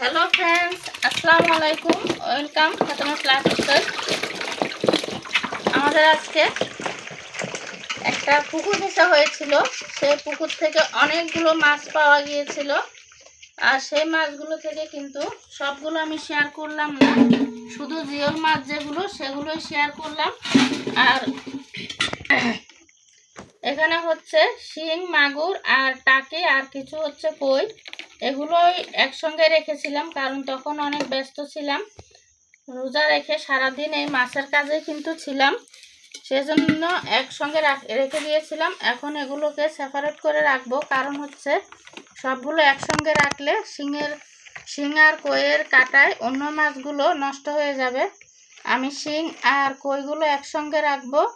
Hello friends আসসালামু আলাইকুম welcome Fatema class আমাদের আজকে একটা পুকুর নেশা হয়েছিল। সেই পুকুর থেকে অনেকগুলো মাছ পাওয়া গিয়েছিল। আর সেই মাছগুলো থেকে কিন্তু সবগুলো আমি শেয়ার করলাম না। শুধু জিওল মাছ যেগুলো, সেগুলোই শেয়ার করলাম। আর এখানে হচ্ছে শিং, মাগুর, আর টাকে, আর কিছু হচ্ছে কই। এগুলোই একসঙ্গে রেখেছিলাম, কারণ তখন অনেক ব্যস্ত ছিলাম। রোজা রেখে সারাদিন এই মাছের কাজে কিন্তু ছিলাম। সেজন্য একসঙ্গে রাখ- দিয়েছিলাম। এখন এগুলোকে সেপারেট করে রাখব। কারণ হচ্ছে সবগুলো একসঙ্গে রাখলে শিঙের শিং আর কইয়ের কাটায় অন্য মাছগুলো নষ্ট হয়ে যাবে। আমি শিং আর কইগুলো একসঙ্গে রাখব।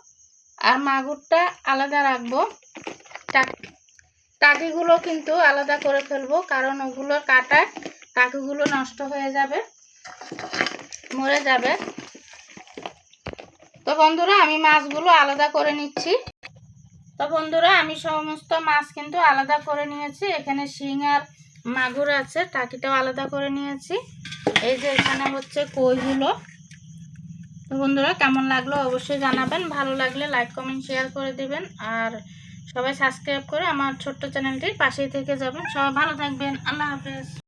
আর মাগুরটা আলাদা রাখব। টাকিগুলো কিন্তু আলাদা করে ফেলব, কারণ ওগুলো কাটায় টাকিগুলো নষ্ট হয়ে যাবে, মরে যাবে। তো বন্ধুরা, আমি মাছগুলো আলাদা করে নিচ্ছি। তো বন্ধুরা, আমি সমস্ত মাছ কিন্তু আলাদা করে নিয়েছি। এখানে শিং আর মাগুর আছে, টাকিটাও আলাদা করে নিয়েছি। এই যে এখানে হচ্ছে কইগুলো। তো বন্ধুরা, কেমন লাগল অবশ্যই জানাবেন। ভালো লাগলে লাইক, কমেন্ট, শেয়ার করে দিবেন। আর সবাই সাবস্ক্রাইব করে আমার ছোট্ট চ্যানেলটির পাশেই থেকে যাবেন। সবাই ভালো থাকবেন। আল্লাহ হাফেজ।